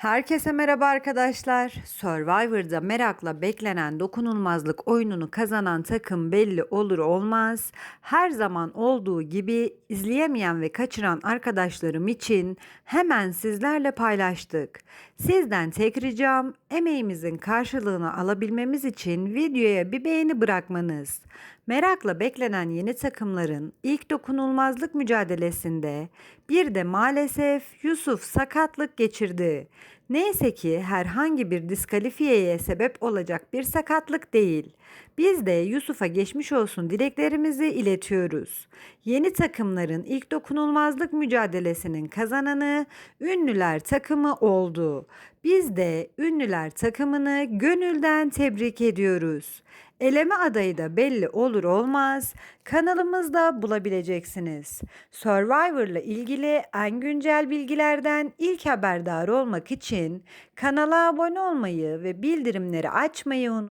Herkese merhaba arkadaşlar. Survivor'da merakla beklenen dokunulmazlık oyununu kazanan takım belli olur olmaz. Her zaman olduğu gibi izleyemeyen ve kaçıran arkadaşlarım için hemen sizlerle paylaştık. Sizden tek ricam emeğimizin karşılığını alabilmemiz için videoya bir beğeni bırakmanız. Merakla beklenen yeni takımların ilk dokunulmazlık mücadelesinde bir de maalesef Yusuf sakatlık geçirdi. Neyse ki herhangi bir diskalifiyeye sebep olacak bir sakatlık değil. Biz de Yusuf'a geçmiş olsun dileklerimizi iletiyoruz. Yeni takımların ilk dokunulmazlık mücadelesinin kazananı ünlüler takımı oldu. Biz de ünlüler takımını gönülden tebrik ediyoruz. Eleme adayı da belli olur olmaz kanalımızda bulabileceksiniz. Survivor ile ilgili en güncel bilgilerden ilk haberdar olmak için kanala abone olmayı ve bildirimleri açmayı unutmayın.